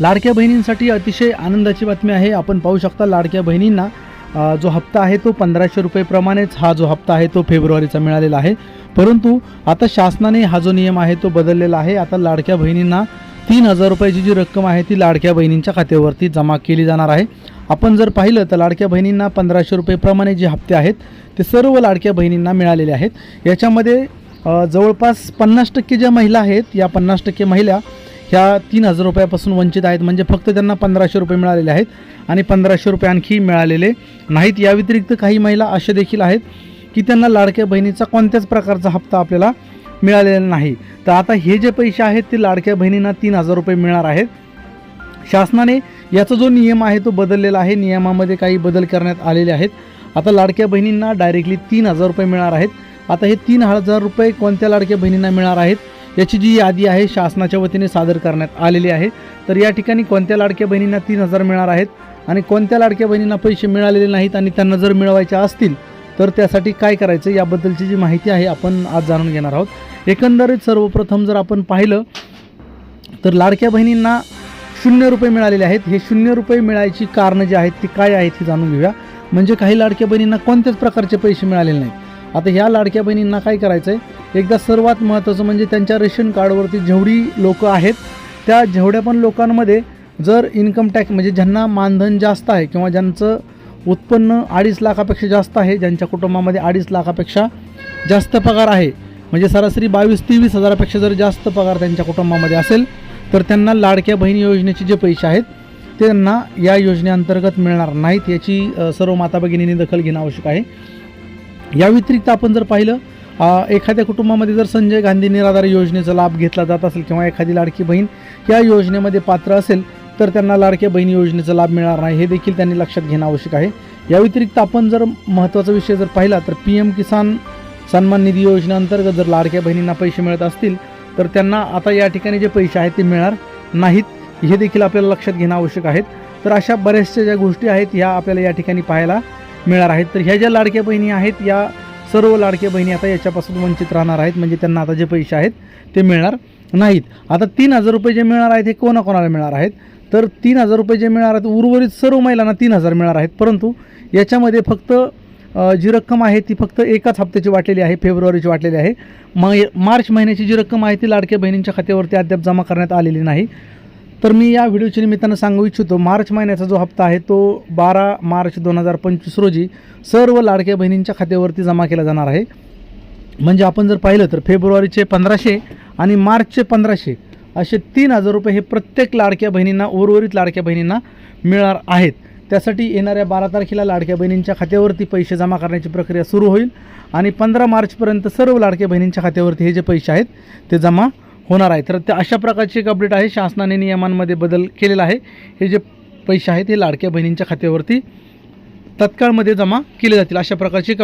लाडक्या बहिणींसाठी अतिशय आनंदाची बातमी आहे. आपण पाहू शकता लाडक्या बहिणींना जो हप्ता आहे तो पंधराशे रुपयेप्रमाणेच हा जो हप्ता आहे तो फेब्रुवारीचा मिळालेला आहे. परंतु आता शासनाने हा जो नियम आहे तो बदललेला आहे. आता लाडक्या बहिणींना तीन हजार रुपयाची जी रक्कम आहे ती लाडक्या बहिणींच्या खात्यावरती जमा केली जाणार आहे. आपण जर पाहिलं तर लाडक्या बहिणींना पंधराशे रुपयेप्रमाणे जे हप्ते आहेत ते सर्व लाडक्या बहिणींना मिळालेले आहेत. याच्यामध्ये जवळपास पन्नास टक्के ज्या महिला आहेत या पन्नास टक्के महिला ह्या तीन हजार रुपयापासून वंचित आहेत. म्हणजे फक्त त्यांना पंधराशे रुपये मिळालेले आहेत आणि पंधराशे रुपये आणखी मिळालेले नाहीत. या व्यतिरिक्त काही महिला अशा देखील आहेत की त्यांना लाडक्या बहिणीचा कोणत्याच प्रकारचा हप्ता आपल्याला मिळालेला नाही. तर आता हे जे पैसे आहेत ते लाडक्या बहिणींना तीन हजार रुपये मिळणार आहेत. शासनाने याचा जो नियम आहे तो बदललेला आहे. नियमामध्ये काही बदल करण्यात आलेले आहेत. आता लाडक्या बहिणींना डायरेक्टली तीन हजार रुपये मिळणार आहेत. आता हे तीन हजार रुपये कोणत्या लाडक्या बहिणींना मिळणार आहेत याची जी यादी आहे शासनाच्या वतीने सादर करण्यात आलेली आहे. तर या ठिकाणी कोणत्या लाडक्या बहिणींना तीन हजार मिळणार आहेत आणि कोणत्या लाडक्या बहिणींना पैसे मिळालेले नाहीत आणि त्यांना जर मिळवायचे असतील तर त्यासाठी काय करायचं याबद्दलची जी माहिती आहे आपण आज जाणून घेणार आहोत. एकंदरीत सर्वप्रथम जर आपण पाहिलं तर लाडक्या बहिणींना शून्य रुपये मिळालेले आहेत. हे शून्य रुपये मिळायची कारणं जी आहेत ती काय आहेत हे जाणून घेऊया. म्हणजे काही लाडक्या बहिणींना कोणत्याच प्रकारचे पैसे मिळालेले नाहीत. आता ह्या लाडक्या बहिणींना काय करायचं आहे एकदा सर्वात महत्त्वाचं म्हणजे त्यांच्या रेशन कार्डवरती जेवढी लोकं आहेत त्या जेवढ्या पण लोकांमध्ये जर इन्कम टॅक्स म्हणजे ज्यांना मानधन जास्त आहे किंवा ज्यांचं उत्पन्न अडीच लाखापेक्षा जास्त आहे ज्यांच्या कुटुंबामध्ये अडीच लाखापेक्षा जास्त पगार आहे म्हणजे सरासरी बावीस तेवीस हजारापेक्षा जर जास्त पगार त्यांच्या कुटुंबामध्ये असेल तर त्यांना लाडक्या बहीण योजनेचे जे पैसे आहेत ते त्यांना या योजनेअंतर्गत मिळणार नाहीत याची सर्व माता भगिनींनी दखल घेणं आवश्यक आहे. या व्यतिरिक्त आपण जर पाहिलं एखाद्या कुटुंबामध्ये जर संजय गांधी निराधार योजनेचा लाभ घेतला जात असेल किंवा एखादी लाडकी बहीण या योजनेमध्ये पात्र असेल तर त्यांना लाडक्या बहीण योजनेचा लाभ मिळणार नाही. हे देखील त्यांनी लक्षात घेणं आवश्यक आहे. या व्यतिरिक्त आपण जर महत्त्वाचा विषय जर पाहिला तर पी एम किसान सन्मान निधी योजनेअंतर्गत जर लाडक्या बहिणींना पैसे मिळत असतील तर त्यांना आता या ठिकाणी जे पैसे आहेत ते मिळणार नाहीत हे देखील आपल्याला लक्षात घेणं आवश्यक आहेत तर अशा बऱ्याचशा ज्या गोष्टी आहेत ह्या आपल्याला या ठिकाणी पाहायला मिळणार आहेत. तर ह्या ज्या लाडक्या बहिणी आहेत या सर्व लाडक्या बहिणी आता याच्यापासून वंचित राहणार आहेत. म्हणजे त्यांना आता जे पैसे आहेत ते मिळणार नाहीत. आता तीन हजार रुपये जे मिळणार आहेत हे कोणाकोणाला मिळणार आहेत? तर तीन हजार रुपये जे मिळणार आहेत उर्वरित सर्व महिलांना तीन हजार मिळणार आहेत. परंतु याच्यामध्ये फक्त जी रक्कम आहे ती फक्त एकाच हप्त्याची वाटलेली आहे फेब्रुवारीची वाटलेली आहे. म मार्च महिन्याची जी रक्कम आहे ती लाडक्या बहिणींच्या खात्यावरती अद्याप जमा करण्यात आलेली नाही. तर मी या व्हिडिओच्या निमित्तानं सांगू इच्छितो मार्च महिन्याचा जो हप्ता आहे तो बारा मार्च दोन हजार पंचवीस रोजी सर्व लाडक्या बहिणींच्या खात्यावरती जमा केला जाणार आहे. म्हणजे आपण जर पाहिलं तर फेब्रुवारीचे पंधराशे आणि मार्चचे पंधराशे असे तीन हजार रुपये हे प्रत्येक लाडक्या बहिणींना उर्वरित लाडक्या बहिणींना मिळणार आहेत. त्यासाठी येणाऱ्या बारा तारखेला लाडक्या बहिणींच्या खात्यावरती पैसे जमा करण्याची प्रक्रिया सुरू होईल आणि पंधरा मार्चपर्यंत सर्व लाडक्या बहिणींच्या खात्यावरती हे जे पैसे आहेत ते जमा होणार आहे. तर त्या अशा प्रकारची एक अपडेट आहे. शासनाने नियमांमध्ये बदल केलेला आहे. हे जे पैसे आहेत हे लाडक्या बहिणींच्या खात्यावरती तत्काळमध्ये जमा केले जातील अशा प्रकारची